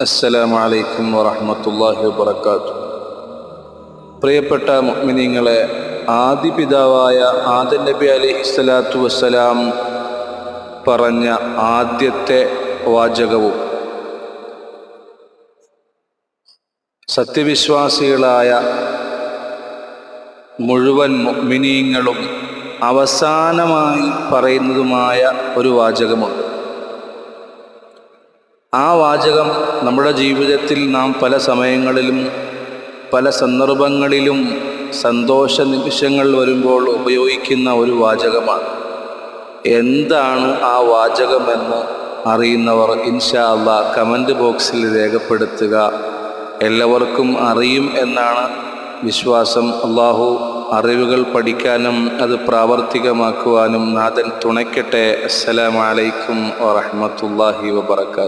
അസ്സലാമു അലൈക്കും വറഹ്മത്തുള്ളാഹി വബർക്കാത്തു പ്രിയപ്പെട്ട മുഅ്മിനീങ്ങളെ ആദി പിതാവായ ആദൻ നബി അലൈഹി സ്വലാത്തു വസ്സലാം പറഞ്ഞ ആദ്യത്തെ വാചകവും സത്യവിശ്വാസികളായ മുഴുവൻ മുഅ്മിനീങ്ങളും അവസാനമായി പറയുന്നതുമായ ഒരു വാചകമുണ്ട്. ആ വാചകം നമ്മുടെ ജീവിതത്തിൽ നാം പല സമയങ്ങളിലും പല സന്ദർഭങ്ങളിലും സന്തോഷ നിമിഷങ്ങൾ വരുമ്പോൾ ഉപയോഗിക്കുന്ന ഒരു വാചകമാണ്. എന്താണ് ആ വാചകമെന്ന് അറിയുന്നവർ ഇൻഷാ അള്ളാ കമന്റ് ബോക്സിൽ രേഖപ്പെടുത്തുക. എല്ലാവർക്കും അറിയും എന്നാണ് വിശ്വാസം. അള്ളാഹു അറിവുകൾ പഠിക്കാനും അത് പ്രാവർത്തികമാക്കുവാനും നാഥൻ തുണയ്ക്കട്ടെ. അസ്സലാമലൈക്കും വറഹമത്തല്ലാഹി വബർക്കാത്തു